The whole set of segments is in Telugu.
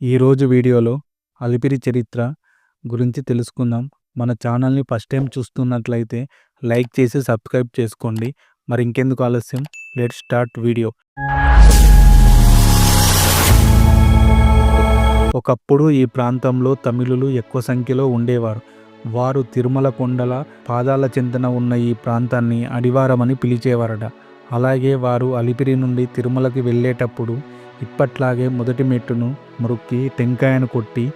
ఈరోజు వీడియోలో అలిపిరి చరిత్ర గురించి తెలుసుకుందాం. మన ఛానల్ని ఫస్ట్ టైం చూస్తున్నట్లయితే లైక్ చేసి సబ్స్క్రైబ్ చేసుకోండి. మరి ఇంకెందుకు ఆలస్యం? Let start video. ఒకప్పుడు ఈ ప్రాంతంలో తమిళులు ఎక్కువ సంఖ్యలో ఉండేవారు. వారు తిరుమల కొండల పాదాల చెంతన ఉన్న ఈ ప్రాంతాన్ని అడివారమని పిలిచేవారట. అలాగే వారు అలిపిరి నుండి తిరుమలకి వెళ్ళేటప్పుడు ఇప్పట్లాగే మొదటి మెట్టును మురుక్కి టెంకాయను కొట్టి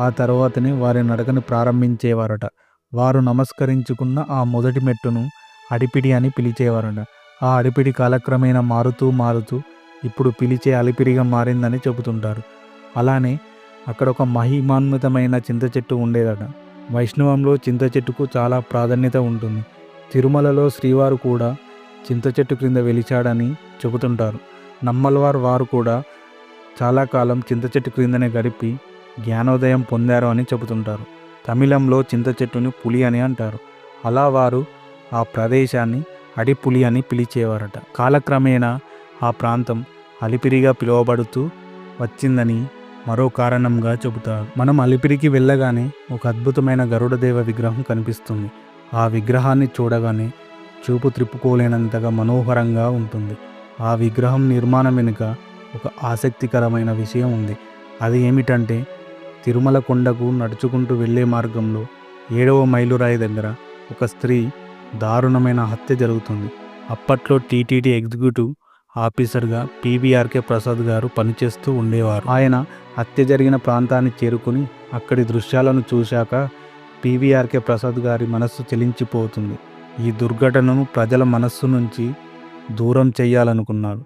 ఆ తర్వాతనే వారి నడకను ప్రారంభించేవారట. వారు నమస్కరించుకున్న ఆ మొదటి మెట్టును అడిపిడి అని పిలిచేవారట. ఆ అడిపిడి కాలక్రమేణా మారుతూ మారుతూ ఇప్పుడు పిలిచే అలిపిరిగా మారిందని చెబుతుంటారు. అలానే అక్కడ ఒక మహిమాన్వితమైన చింత చెట్టు ఉండేదట. వైష్ణవంలో చింత చెట్టుకు చాలా ప్రాధాన్యత ఉంటుంది. తిరుమలలో శ్రీవారు కూడా చింత చెట్టు క్రింద వెలిచాడని చెబుతుంటారు. నమ్మల్వారు వారు కూడా చాలా కాలం చింత చెట్టు క్రిందనే గడిపి జ్ఞానోదయం పొందారు అని చెబుతుంటారు. తమిళంలో చింత చెట్టుని పులి అని అంటారు. అలా వారు ఆ ప్రదేశాన్ని అడిపులి అని పిలిచేవారట. కాలక్రమేణా ఆ ప్రాంతం అలిపిరిగా పిలువబడుతూ వచ్చిందని మరో కారణంగా చెబుతారు. మనం అలిపిరికి వెళ్ళగానే ఒక అద్భుతమైన గరుడదేవ విగ్రహం కనిపిస్తుంది. ఆ విగ్రహాన్ని చూడగానే చూపు త్రిప్పుకోలేనంతగా మనోహరంగా ఉంటుంది. ఆ విగ్రహం నిర్మాణం వెనుక ఒక ఆసక్తికరమైన విషయం ఉంది. అది ఏమిటంటే తిరుమల కొండకు నడుచుకుంటూ వెళ్ళే మార్గంలో ఏడవ మైలురాయి దగ్గర ఒక స్త్రీ దారుణమైన హత్య జరుగుతుంది. అప్పట్లో టీటీడీ ఎగ్జిక్యూటివ్ ఆఫీసర్గా పీవీఆర్కే ప్రసాద్ గారు పనిచేస్తూ ఉండేవారు. ఆయన హత్య జరిగిన ప్రాంతాన్ని చేరుకుని అక్కడి దృశ్యాలను చూశాక పీవీఆర్కే ప్రసాద్ గారి మనస్సు చెలించిపోతుంది. ఈ దుర్ఘటనను ప్రజల మనస్సు నుంచి దూరం చేయాలనుకున్నాడు.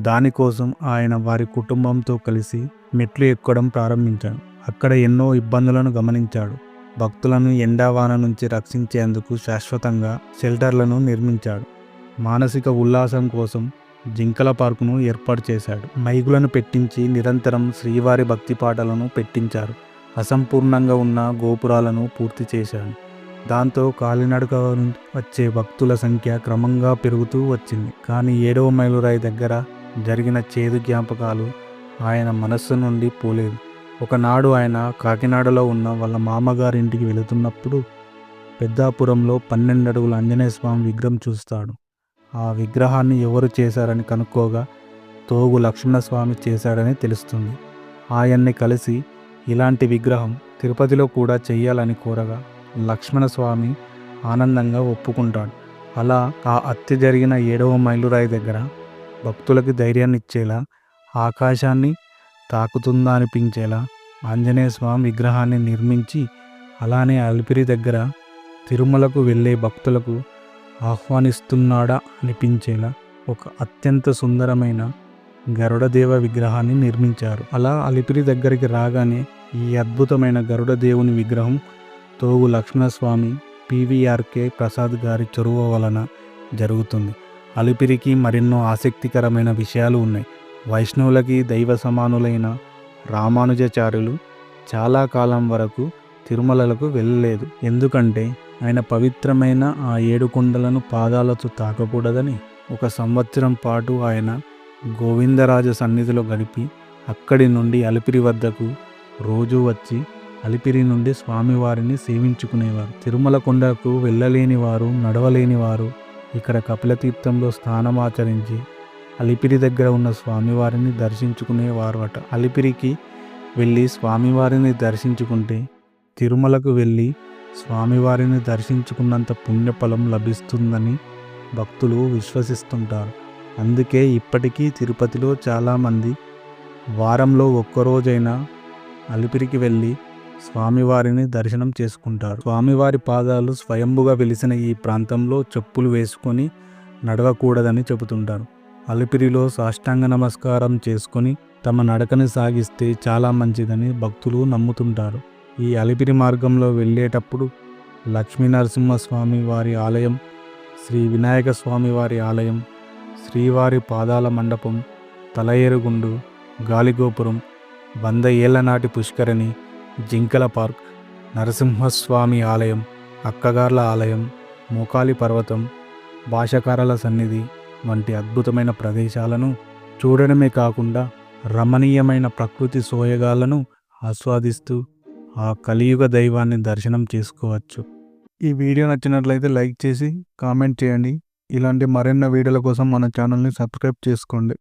దానికోసం ఆయన వారి కుటుంబంతో కలిసి మెట్లు ఎక్కడం ప్రారంభించాడు. అక్కడ ఎన్నో ఇబ్బందులను గమనించాడు. భక్తులను ఎండావాన నుంచి రక్షించేందుకు శాశ్వతంగా షెల్టర్లను నిర్మించాడు. మానసిక ఉల్లాసం కోసం జింకల పార్కును ఏర్పాటు చేశాడు. మైగులను పెట్టించి నిరంతరం శ్రీవారి భక్తి పాటలను పెట్టించారు. అసంపూర్ణంగా ఉన్న గోపురాలను పూర్తి చేశాడు. దాంతో కాలినడక వచ్చే భక్తుల సంఖ్య క్రమంగా పెరుగుతూ వచ్చింది. కానీ ఏడవ మైలురాయి దగ్గర జరిగిన చేదు జ్ఞాపకాలు ఆయన మనస్సు నుండి పోలేదు. ఒకనాడు ఆయన కాకినాడలో ఉన్న వాళ్ళ మామగారింటికి వెళుతున్నప్పుడు పెద్దాపురంలో పన్నెండు అడుగుల ఆంజనేయ స్వామి విగ్రహం చూస్తాడు. ఆ విగ్రహాన్ని ఎవరు చేశారని కనుక్కోగా తోగు లక్ష్మణస్వామి చేశాడని తెలుస్తుంది. ఆయన్ని కలిసి ఇలాంటి విగ్రహం తిరుపతిలో కూడా చెయ్యాలని కోరగా లక్ష్మణస్వామి ఆనందంగా ఒప్పుకుంటాడు. అలా ఆ హత్య జరిగిన ఏడవ మైలురాయి దగ్గర భక్తులకి ధైర్యాన్ని ఇచ్చేలా ఆకాశాన్ని తాకుతుందా అనిపించేలా ఆంజనేయ స్వామి విగ్రహాన్ని నిర్మించి అలానే అలిపిరి దగ్గర తిరుమలకు వెళ్ళే భక్తులకు ఆహ్వానిస్తున్నాడా అనిపించేలా ఒక అత్యంత సుందరమైన గరుడదేవ విగ్రహాన్ని నిర్మించారు. అలా అలిపిరి దగ్గరికి రాగానే ఈ అద్భుతమైన గరుడదేవుని విగ్రహం తోగు లక్ష్మణస్వామి పీవీఆర్కే ప్రసాద్ గారి చొరవ వలన జరుగుతుంది. అలిపిరికి మరెన్నో ఆసక్తికరమైన విషయాలు ఉన్నాయి. వైష్ణవులకి దైవ సమానులైన రామానుజాచార్యులు చాలా కాలం వరకు తిరుమలకు వెళ్ళలేదు. ఎందుకంటే ఆయన పవిత్రమైన ఆ ఏడు కొండలను పాదాలతో తాకకూడదని ఒక సంవత్సరం పాటు ఆయన గోవిందరాజ సన్నిధిలో గడిపి అక్కడి నుండి అలిపిరి వద్దకు రోజు వచ్చి అలిపిరి నుండి స్వామివారిని సేవించుకునేవారు. తిరుమల కొండకు వెళ్ళలేని వారు నడవలేని వారు ఇక్కడ కపిలతీర్థంలో స్నానమాచరించి అలిపిరి దగ్గర ఉన్న స్వామివారిని దర్శించుకునేవారు అట అలిపిరికి వెళ్ళి స్వామివారిని దర్శించుకుంటే తిరుమలకు వెళ్ళి స్వామివారిని దర్శించుకున్నంత పుణ్యఫలం లభిస్తుందని భక్తులు విశ్వసిస్తుంటారు. అందుకే ఇప్పటికీ తిరుపతిలో చాలామంది వారంలో ఒక్కరోజైనా అలిపిరికి వెళ్ళి స్వామివారిని దర్శనం చేసుకుంటారు. స్వామివారి పాదాలు స్వయంభుగా వెలిసిన ఈ ప్రాంతంలో చెప్పులు వేసుకొని నడవకూడదని చెబుతుంటారు. అలిపిరిలో సాష్టాంగ నమస్కారం చేసుకొని తమ నడకని సాగిస్తే చాలా మంచిదని భక్తులు నమ్ముతుంటారు. ఈ అలిపిరి మార్గంలో వెళ్ళేటప్పుడు లక్ష్మీ నరసింహస్వామి వారి ఆలయం శ్రీ వినాయక స్వామి వారి ఆలయం శ్రీవారి పాదాల మండపం తలయేరుగుండు గాలిగోపురం వంద ఏళ్ళ నాటి పుష్కరిణి జింకల పార్క్ నరసింహస్వామి ఆలయం అక్కగార్ల ఆలయం మోకాలి పర్వతం భాషకారల సన్నిధి వంటి అద్భుతమైన ప్రదేశాలను చూడడమే కాకుండా రమణీయమైన ప్రకృతి సోయగాలను ఆస్వాదిస్తూ ఆ కలియుగ దైవాన్ని దర్శనం చేసుకోవచ్చు. ఈ వీడియో నచ్చినట్లయితే లైక్ చేసి కామెంట్ చేయండి. ఇలాంటి మరెన్నో వీడియోల కోసం మన ఛానల్ని సబ్స్క్రైబ్ చేసుకోండి.